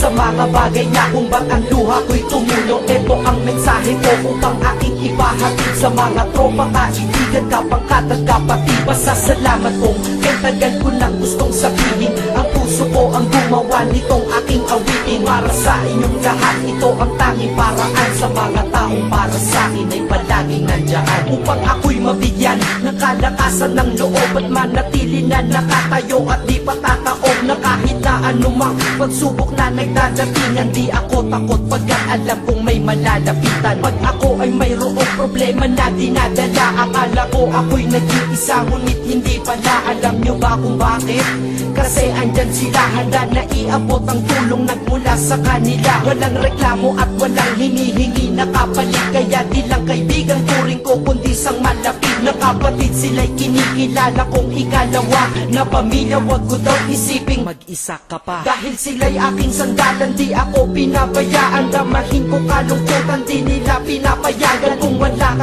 Sa mga bagay na kung ba't ang luha ko'y tumulo Ito ang mensahe ko upang aking ipahatid Sa mga tropa, kaibigan, kapangkat at kapatid Basta salamat kong kay tagal ko nang gustong sabihin? Ang puso ko ang gumawa nitong aking awitin. Para sa inyong lahat, ito ang tanging paraan Sa mga taong para sa akin ay palaging nandyan. Upang ng kalakasan ng loob At manatili na nakatayo at di patataob Na kahit na anumang pagsubok na nagdadatingan Di ako takot pagkat alam kong may malalapitan. Pag ako ay mayroong problema na dinadala Akala ko ako'y nag-iisa ngunit hindi pala. Alam nyo ba kung bakit? Kasi andyan sila handa na iabot ang tulong nagmula sa kanila. Walang reklamo at walang hinihingi na kapalit. Kaya di lang kaibigan turing ko kundi sang malapit. Na kapatid Sila'y kinikilala kong ikalawa. Na pamilya wag ko daw isiping mag-isa ka pa. Dahil sila'y aking sandalan di ako pinabayaan. Damahin ko kalungkutan di nila pinapayagan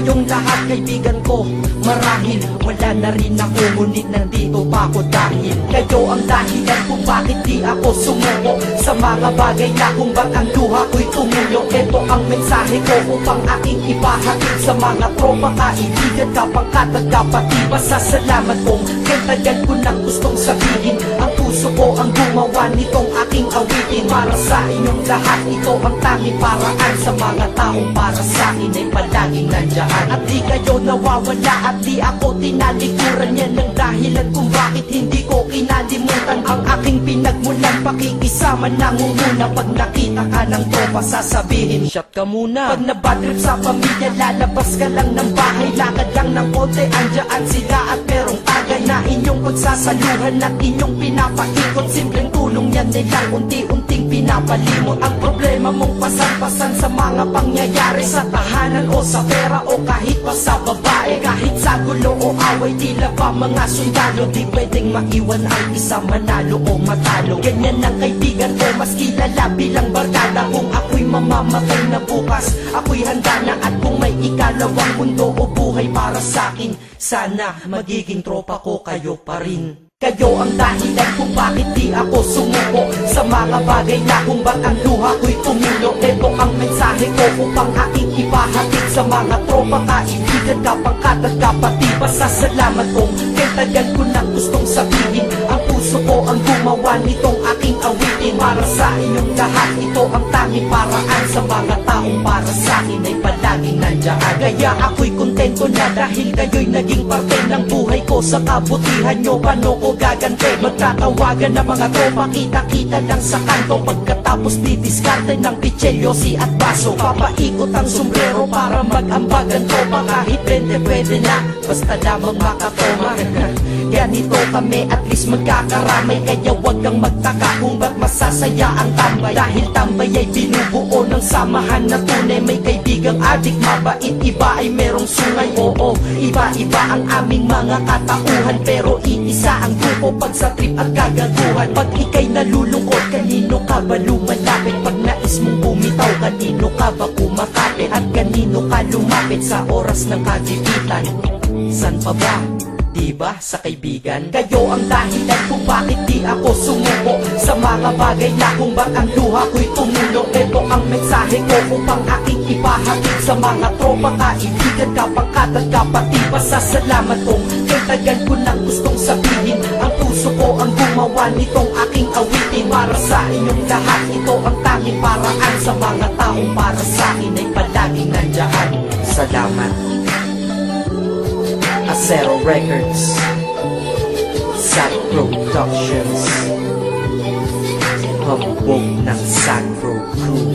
kayong lahat kaibigan ko Marahil wala na rin ako. Ngunit nandito pa ako dahil Kayo ang dahilan kung bakit di ako sumuko Sa mga bagay na kung ba't ang luha ko'y tumulo Ito ang mensahe ko upang aking ipahatid Sa mga tropa, kaibigan, kapangkat at kapatid Basta salamat kong kay tagal ko nang gustong sabihin Ang puso ko ang gumawa nitong awitin Para sa inyong lahat, ito ang tanging paraan Sa mga taong para sa akin ay palaging nandyan At di kayo nawawala at di ako tinalikuran Yan ang dahilan kung bakit hindi ko kinalimutan Ang aking pinagmulan, pakikisama nangunguna Pag nakita ka ng tropa, sasabihin Shot ka muna. Pag nabadrip sa pamilya, lalabas ka lang ng bahay. Lakad lang ng konti, andyan sila at merong tagay Na inyong pagsasaluhan at inyong pinapaikot. Simpleng tulong yan nilang unti-unting pinapalimot. Ang problema mong pasan-pasan sa mga pangyayari Sa tahanan o sa pera o kahit pa sa babae Kahit sa gulo o away, tila ba mga sundalo. Di pwedeng maiwan ang isa manalo o matalo. Ganyan ang kaibigan ko, mas kilala bilang barkada. Kung ako'y mamamatay na bukas, ako'y handa na. At kung may ikalawang mundo o buhay para sa akin Sana magiging tropa ko kayo pa rin. Kayo ang dahilan kung bakit di ako sumuko Sa mga bagay na kung ba't ang luha ko'y tumulo Ito ang mensahe ko upang aking ipahatid Sa mga tropa, kaibigan, kapangkat at kapatid Basta salamat kong kay tagal ko nang gustong sabihin Ang puso ko ang gumawa nitong aking awitin. Para sa inyong lahat, ito ang tanging paraan Sa mga taong para sa akin ay palaging nandyan Kaya ako'y kontento na dahil kayo'y naging parte ng buhay ko. Sa kabutihan nyo, paano ko gagante Magtatawagan ng mga tropa, kita-kita lang sa kanto. Pagkatapos didiskarte ng pichelyosi at baso. Papaikot ang sombrero para mag-ambag ang tropa Kahit 20 pwede na, basta lamang makatoma. Ganito kami, at least magkakaramay. Kaya wag kang magtaka kung ba't masasaya ang tambay. Dahil tambay ay binubuo ng samahan na tunay. May kaibigang adik, mabait, iba ay merong sungay Oo, iba-iba ang aming mga katauhan Pero iisa ang grupo pag sa trip at kagaguhan Pag ikay nalulungkot, kanino ka ba lumalapit? Pag nais mong bumitaw, kanino ka ba kumakapit? At kanino ka lumapit sa oras ng kagipitan? San pa ba? Diba sa kaibigan? Kayo ang dahilan kung bakit di ako sumuko Sa mga bagay na kung ba't ang luha ko'y tumulo Ito ang mensahe ko upang aking ipahatid Sa mga tropa, kaibigan, kapangkat at kapatid Basta salamat kong kay tagal ko nang gustong sabihin Ang puso ko ang gumawa nitong aking awitin. Para sa inyong lahat, ito ang tanging paraan Sa mga taong para sa akin ay palaging nandyan Salamat. Acero Records. Sad Productions Hambog ng Sacro Crew